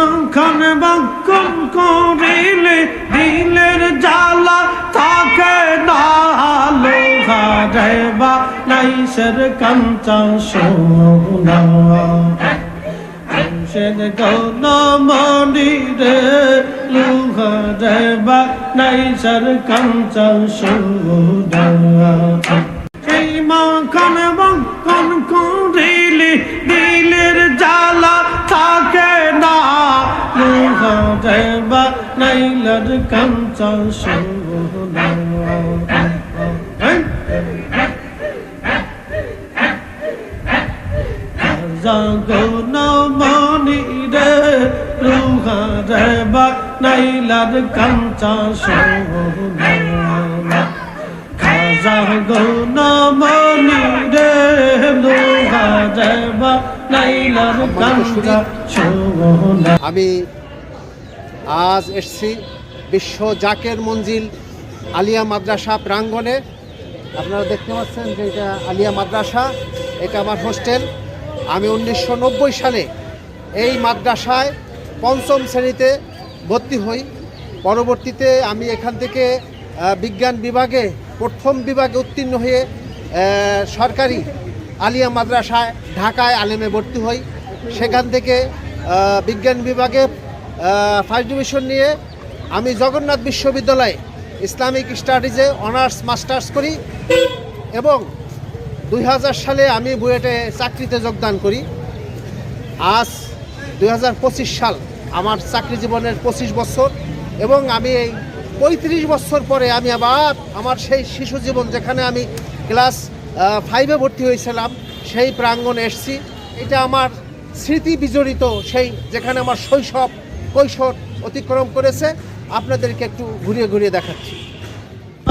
মাখন বক্ষণ করিলে দিলের জ্বালা থাকে না লোহা রেবা নাইসের কাঞ্চা সোনা সেন। গৌন মনি রে, লুহা রেবা নাইসের কাঞ্চা সোনা। সেই মাখন বক্ষণ করিলে দিলের জ্বালা নাইলার কাঞ্চা সোনা জাগন মনি রে লোহা দেবা নাইলার কাঞ্চা সোনা গৌন রে লোহা দেবা নাইলার আমি আজ এসছি বিশ্ব জাকের মঞ্জিল আলিয়া মাদ্রাসা প্রাঙ্গণে। আপনারা দেখতে পাচ্ছেন যে এটা আলিয়া মাদ্রাসা, এটা আমার হোস্টেল। আমি উনিশশো নব্বই সালে এই মাদ্রাসায় পঞ্চম শ্রেণীতে ভর্তি হই। পরবর্তীতে আমি এখান থেকে বিজ্ঞান বিভাগে, প্রথম বিভাগে উত্তীর্ণ হয়ে সরকারি আলিয়া মাদ্রাসায়, ঢাকায় আলেমে ভর্তি হই। সেখান থেকে বিজ্ঞান বিভাগে ফার্স্ট ডিভিশন নিয়ে আমি জগন্নাথ বিশ্ববিদ্যালয়ে ইসলামিক স্টাডিজে অনার্স, মাস্টার্স করি এবং দুই হাজার সালে আমি বুয়েটে চাকরিতে যোগদান করি। আজ দু হাজার পঁচিশ সাল আমার চাকরি জীবনের পঁচিশ বছর এবং আমি এই পঁয়ত্রিশ বছর পরে আমি আবার আমার সেই শিশু জীবন যেখানে আমি ক্লাস ফাইভে ভর্তি হয়েছিলাম, সেই প্রাঙ্গণে এসেছি। এটা আমার স্মৃতি বিজড়িত সেই যেখানে আমার শৈশব, কৈশোর অতিক্রম করেছে। আপনাদেরকে একটু ঘুরিয়ে ঘুরিয়ে দেখাচ্ছি।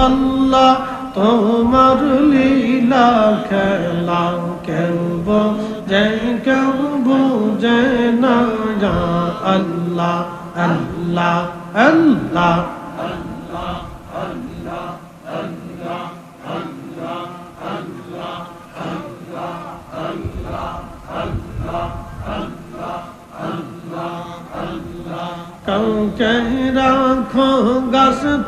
আল্লাহ তোমার লীলা খেলা কেউ বোঝে কেউ বোঝে না, যা আল্লাহ আল্লাহ আল্লাহ কাউকে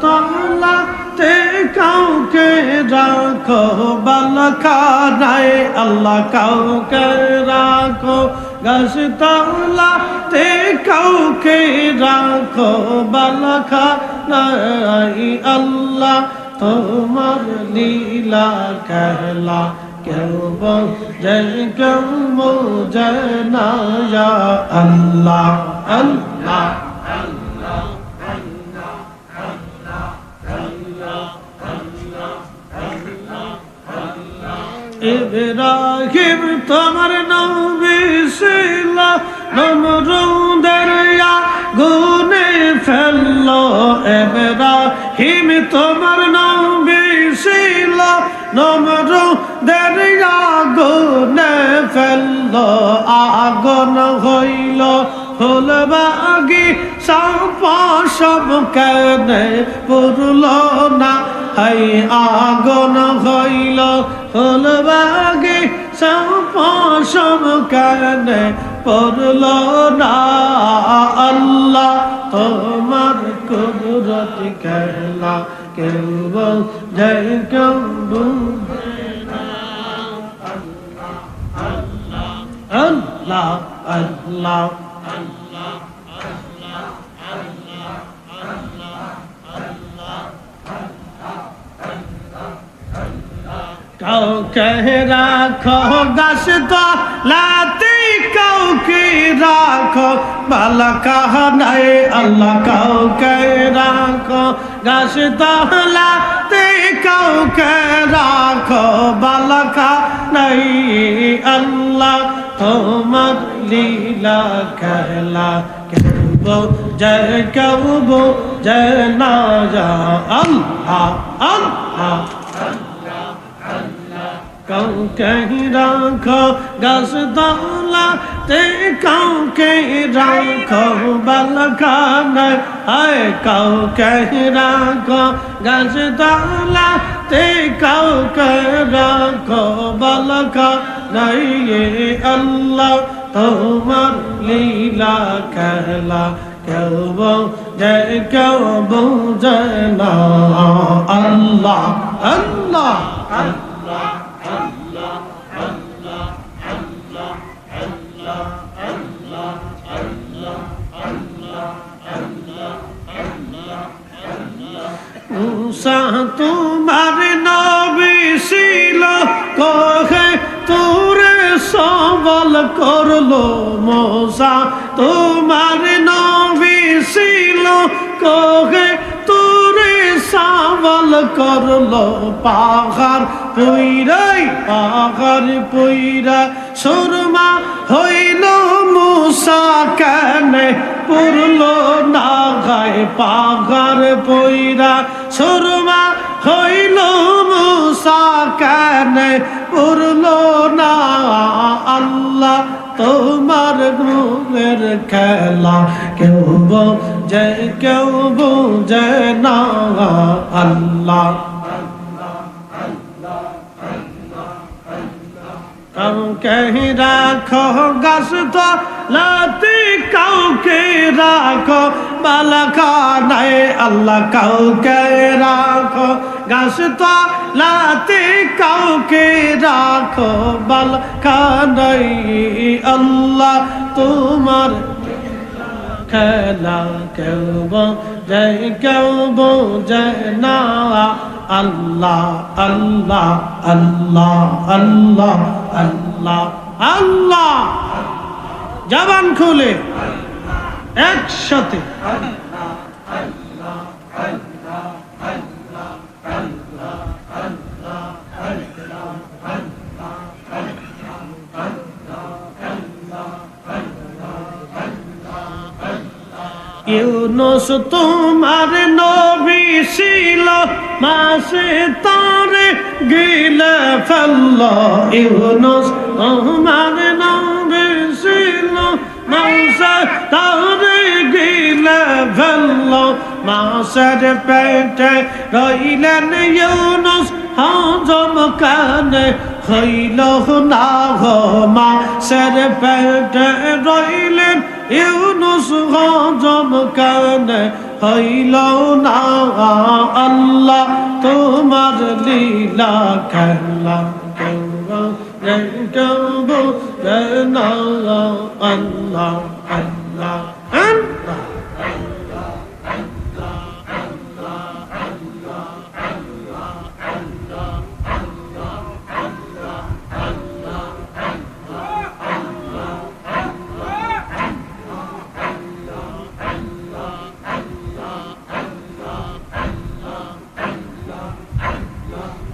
তলাতে কাউকে রাখো বালকারায় আল্লাহ কাউকে রাখো। গাছ তলাতে কাউকে রাখো বালকারায় আল্লাহ তোমার লীলা কেলা। কেউ বোঝে কেউ বোঝে না আল্লাহ আল্লাহ। ইব্রাহিম তোমার নবী ছিল নমরুদের গুনে ফেলল। ইব্রাহিম তোমার নবী ছিল নমরুদের গুনে ফেলল। আগুন হইল ফুলবাগি, সাপা সব কেনে পুরল না। হাই আগুন হইল ফুলবাগি সাপা সব কেনে পড়ল না আল্লাহ। তোমার কুদরত খেলা কেউ জয় কেউ আল্লাহ আল্লাহ। কাউকে রাখো গাছ তো লাতে কাউকে রাখো বালকা নাই আল্লাহ কাউকে রাখো গাছ তো লাতে কাউকে রাখো বালকা নাই আল্লাহ তোমার লীলা খেলা। কেব জয় কেব জয় না যা আল্লাহ আল্লাহ। কাউকে রাখো গাছ দলা তে কাউকে রাখো, বালখানা আয় কাউকে রাখো গাছ দলা তে কাউকে রাখো, বালখানা আল্লাহ, তোমার লীলা খেলা কেউ যে কেউ বুঝে না। আল্লাহ আল্লাহ আল্লাহ। মুসা তোমার নবী ছিল, কহে তোরে সবল করল মোসা তোমার নবী ছিল, কহে তোরে সবল করল পাহাড়। পুইরাই পাহাড় পুইরা সুরমা হইল মুসা কেনে পুরলো না গায়ে পাগার পইরা। সুরমা হইল মুসা কেনে পুরলো না আল্লাহ তোমার গুণের খেলা। কেউ বোঝে কেউ বোঝে না আল্লাহ। কাউকে রাখো, গাছ লাতি কাউকে রাখো বালাকা নাই, আল্লাহ কাউকে রাখো। গাছ তো লাতি কাউকে রাখো বালাকা নাই, আল্লাহ তোমার খেলা কেউ বোঝে কেউ বোঝে না। আল্লাহ আল্লাহ আল্লাহ আল্লাহ আল্লাহ আল্লাহ। জবান খুলে। একসাথে। ইউনুস তোমার নবী ছিল, মাসে তারে গিলে ফেলল। ইউনুস তোমার নবী ছিল, মাসে তারে গিলে ফেলল। মাসের পেটে রইলেন ইউনুস, হজম কানে হইল না গো, মাসের পেটে রইলেন ইউনুস গজব কানে হইল না আল্লাহ তোমার লীলা খেলা আল্লাহ আল্লাহ আল্লাহ।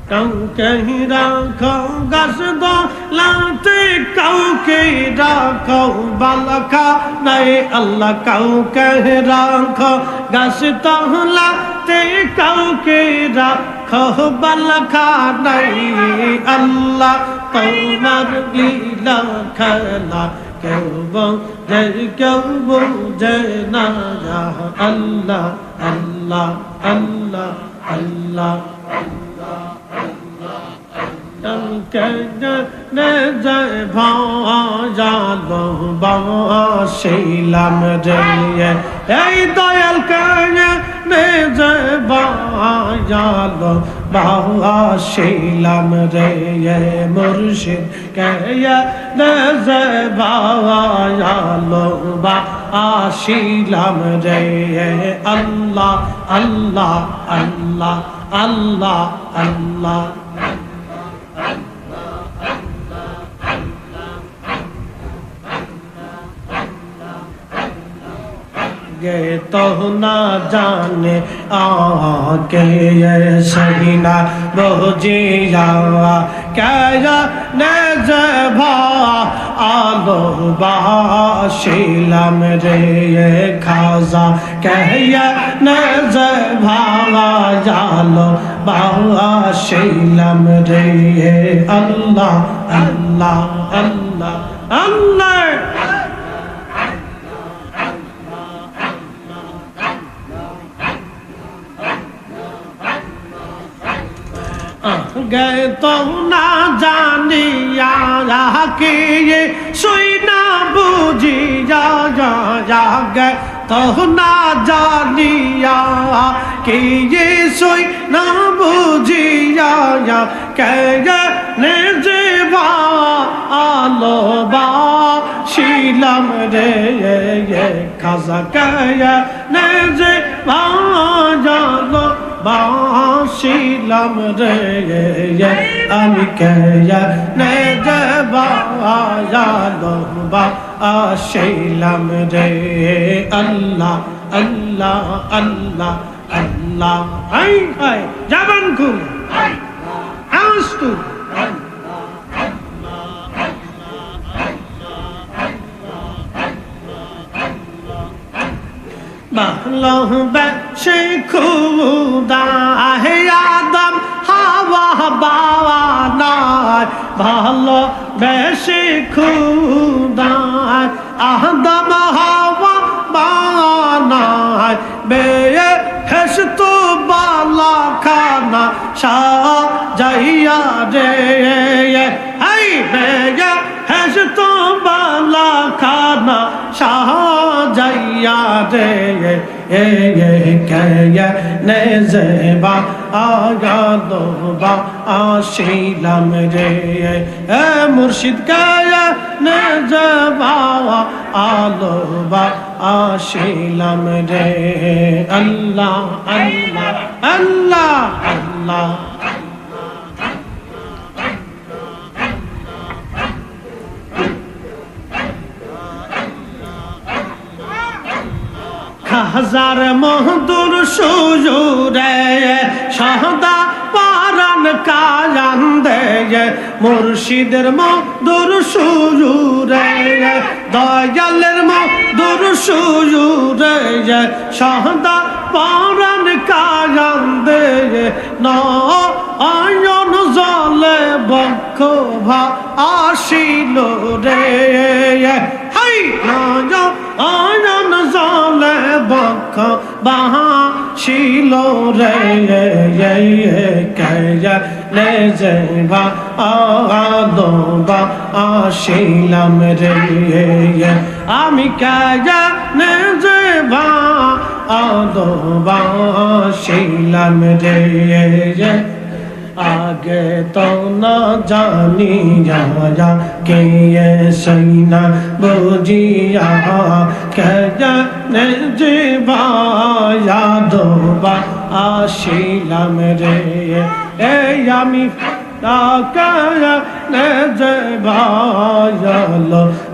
কাউকে রাখো, গাছ দলাতে কাউকে রাখো, বালকা নাই, আল্লাহ কাউকে রাখো। গাছ তহলাতে কাউকে রাখো, বালকা নাই, আল্লাহ তোমার লীলা খেলা। কেউ বোঝে কেউ বোঝে না আল্লাহ আল্লাহ আল্লাহ আল্লাহ। জয় ভালো বাসিলাম রে এই দয়াল কে জয় ভালো বাসিলাম রে মুর্শিদ কে জয় ভালো বাসিলাম রে আল্লাহ আল্লাহ আল্লাহ আল্লাহ আল্লাহ گئے تو نہ جانے آ کے یہ سہینا بہجیا کیا نزبا آلو باشیلم رے یہ خاصا کیا نزبا جالو باشیلم رے یہ اللہ اللہ اللہ اللہ اللہ গে তো না জানিয়া কে শুই না বুঝিয়া যা গে তো না জানিয়া কে শুই না বুঝিয়া কে যে বা আলো বা শিলাম রে খাজা কে যে ভাজা বাসিলাম রে, আমি কে নে যালো বা আসিলাম রে। আল্লাহ আল্লাহ আল্লাহ আল্লাহ, হাই হাই, জাবান খুল। আস্তু ভালোবেসে খুদা হে আদম হাওয়া বাবা নাই ভালো বেশি খুদা আদম হাওয়া বানায় বেয়ে হেসত বালা খানা সাজাইয়া রে হাই, বেয়ে হেসত বালা সাজাইয়া রে এ এ কয়া নেজবা আগাদো বা আশিলাম রে এ মুর্শিদ কয়া নেজবা আলো বা আশিলাম রে আল্লাহ আল্লাহ আল্লাহ আল্লাহ হাজার মহদুর সুজুরে, সহদা পারান কায়ান দে, মুর্শিদের মধুর সুজুরে, দয়ালের মধুর সুজুরে, সহদা পারান কায়ান দে, নয়ন জলে বক্ষ ভা আসিল রে। হাই নয় আনন জলে বক্ষ বাহা শিল রে লে যেবা আদো বা আসিলাম রে আমি কয়া নে যেবা আদো বা, আসিলাম রে। আগে তো না জানি যা কে সৈনা বুঝিয়া কে যে বা আসিলাম রে। এ আমি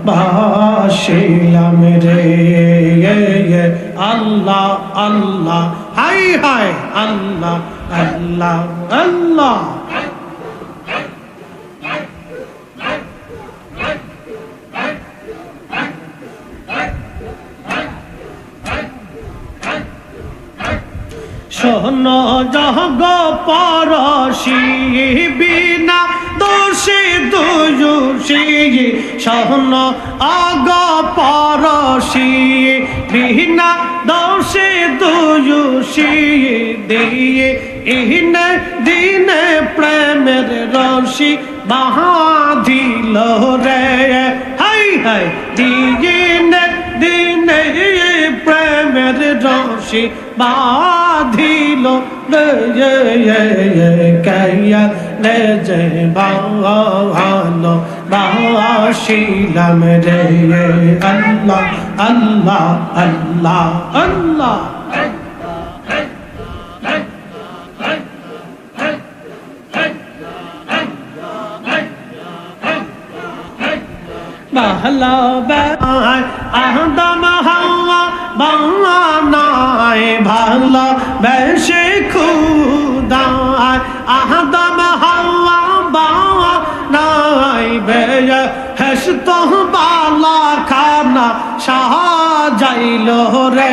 বাসিলাম রে। আল্লাহ আল্লাহ হাই হাই, আল্লাহ আল্লাহ আল্লাহ। শোন, জগ পরশি বিনা দোষী দুষি শোন অগ পরশি বিনা দোষী দুষি দিয়ে, ইহনে দিনে প্রেমের রশি বাহাদিল রে হাই হাই, দিনে দিনে প্রেমের রশি বাঁধিল কয়া লে যে বালো বাসিলাম রে আল্লাহ আল্লাহ আল্লাহ আল্লাহ। ভালোবাসায় আহদম হাওয়া বানায় ভালো বেশি খুদায় আহদম সাজাইল রে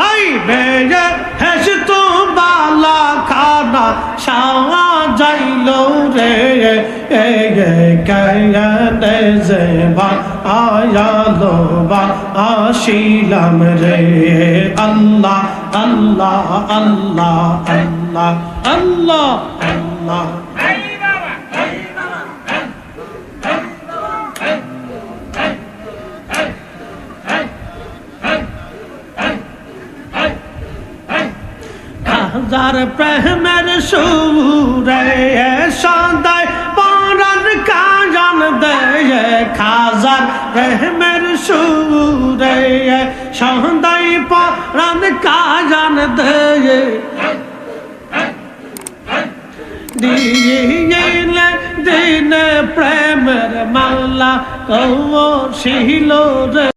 হাই বেয়ে হেসত বালা খানা সাজাইল রে কয়নে যেবা আয়ালো বা, আসিলাম রে। আল্লাহ আল্লাহ আল্লাহ আল্লাহ আল্লাহ আল্লাহ। রাজার প্রেমের সুরে সদাই পরান কাজান দেয় খাজার প্রেমের সুরে সদাই পরান কাজান দেয়। দিলে দিনে প্রেমের মাল্লা কৌ শিল রে